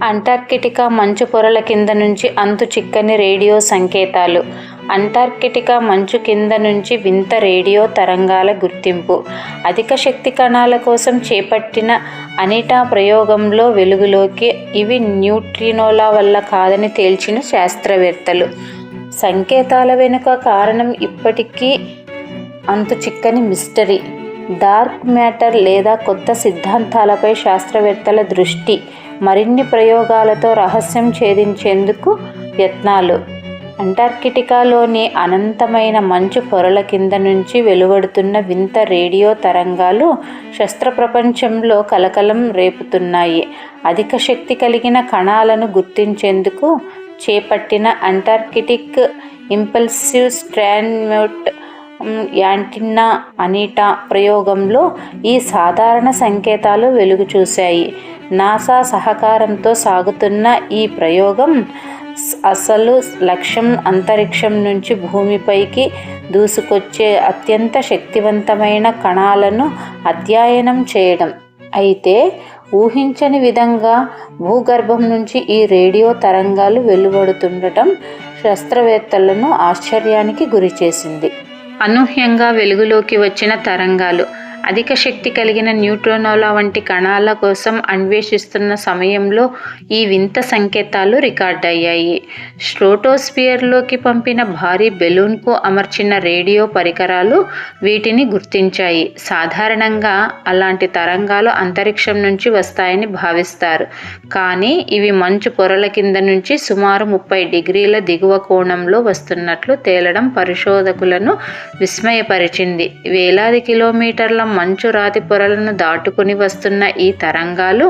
Antarctica మంచు పొరల కింద నుంచి అంతు చిక్కని రేడియో సంకేతాలు. అంటార్కిటికా మంచు కింద నుంచి వింత రేడియో తరంగాల గుర్తింపు. అధిక శక్తి కణాల కోసం చేపట్టిన అనిటా ప్రయోగంలో వెలుగులోకి ఇవి న్యూట్రినోల వల్ల కాదని తేల్చిన శాస్త్రవేత్తలు. సంకేతాల వెనుక కారణం ఇప్పటికీ అంతు చిక్కని మిస్టరీ. డార్క్ మ్యాటర్ లేదా కొత్త సిద్ధాంతాలపై శాస్త్రవేత్తల దృష్టి మరిన్ని ప్రయోగాలతో రహస్యం ఛేదించేందుకు యత్నాలు. అంటార్కిటికాలోని అనంతమైన మంచు పొరల కింద నుంచి వెలువడుతున్న వింత రేడియో తరంగాలు శస్త్ర ప్రపంచంలో కలకలం రేపుతున్నాయి. అధిక శక్తి కలిగిన కణాలను గుర్తించేందుకు చేపట్టిన Antarctic impulsive transient antenna ANITA ప్రయోగంలో ఈ సాధారణ సంకేతాలు వెలుగు చూశాయి నాసా సహకారంతో సాగుతున్న ఈ ప్రయోగం అసలు లక్ష్యం అంతరిక్షం నుంచి భూమిపైకి దూసుకొచ్చే అత్యంత శక్తివంతమైన కణాలను అధ్యయనం చేయడం. అయితే ఊహించని విధంగా భూగర్భం నుంచి ఈ రేడియో తరంగాలు వెలువడుతుండటం శాస్త్రవేత్తలను ఆశ్చర్యానికి గురిచేసింది. అనూహ్యంగా వెలుగులోకి వచ్చిన తరంగాలు అధిక శక్తి కలిగిన న్యూట్రోనోల వంటి కణాల కోసం అన్వేషిస్తున్న సమయంలో ఈ వింత సంకేతాలు రికార్డయ్యాయి. స్ట్రోటోస్పియర్లోకి పంపిన భారీ బెలూన్కు అమర్చిన రేడియో పరికరాలు వీటిని గుర్తించాయి. సాధారణంగా అలాంటి తరంగాలు అంతరిక్షం నుంచి వస్తాయని భావిస్తారు. కానీ ఇవి మంచు పొరల కింద నుంచి సుమారు ముప్పై డిగ్రీల దిగువ కోణంలో వస్తున్నట్లు తేలడం పరిశోధకులను విస్మయపరిచింది. వేలాది కిలోమీటర్ల మంచు రాతి పొరలను దాటుకుని వస్తున్న ఈ తరంగాలు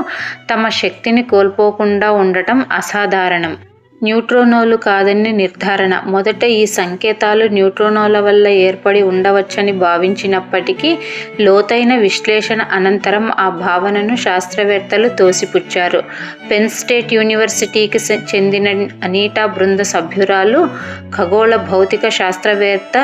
తమ శక్తిని కోల్పోకుండా ఉండటం అసాధారణం. న్యూట్రోనోలు కాదని నిర్ధారణ. మొదట ఈ సంకేతాలు న్యూట్రోనోల వల్ల ఏర్పడి ఉండవచ్చని భావించినప్పటికీ లోతైన విశ్లేషణ అనంతరం ఆ భావనను శాస్త్రవేత్తలు తోసిపుచ్చారు. పెన్ స్టేట్ యూనివర్సిటీకి చెందిన అనీటా బృంద సభ్యురాలు ఖగోళ భౌతిక శాస్త్రవేత్త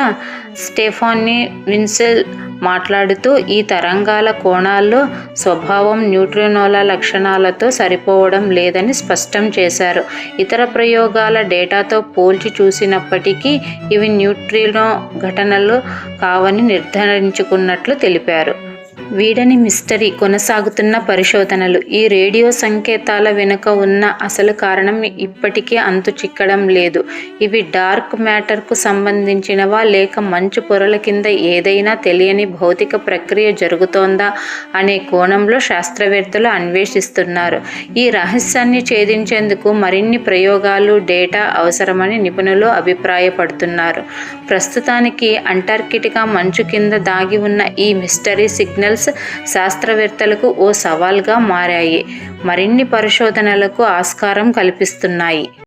స్టెఫానీ విన్సెల్ మాట్లాడుతూ ఈ తరంగాల కోణాల్లో స్వభావం న్యూట్రినోల లక్షణాలతో సరిపోవడం లేదని స్పష్టం చేశారు. ఇతర ప్రయోగాల డేటాతో పోల్చి చూసినప్పటికీ ఇవి న్యూట్రినో ఘటనలు కావని నిర్ధారించుకున్నట్లు తెలిపారు. వీడని మిస్టరీ కొనసాగుతున్న పరిశోధనలు. ఈ రేడియో సంకేతాల వెనుక ఉన్న అసలు కారణం ఇప్పటికీ అంతు చిక్కడం లేదు. ఇవి డార్క్ మ్యాటర్కు సంబంధించినవా లేక మంచు పొరల కింద ఏదైనా తెలియని భౌతిక ప్రక్రియ జరుగుతోందా అనే కోణంలో శాస్త్రవేత్తలు అన్వేషిస్తున్నారు. ఈ రహస్యాన్ని ఛేదించేందుకు మరిన్ని ప్రయోగాలు డేటా అవసరమని నిపుణులు అభిప్రాయపడుతున్నారు. ప్రస్తుతానికి అంటార్కిటికా మంచు కింద దాగి ఉన్న ఈ మిస్టరీ వైరస్ శాస్త్రవేత్తలకు ఓ సవాల్గా మారాయి. మరిన్ని పరిశోధనలకు ఆస్కారం కల్పిస్తున్నాయి.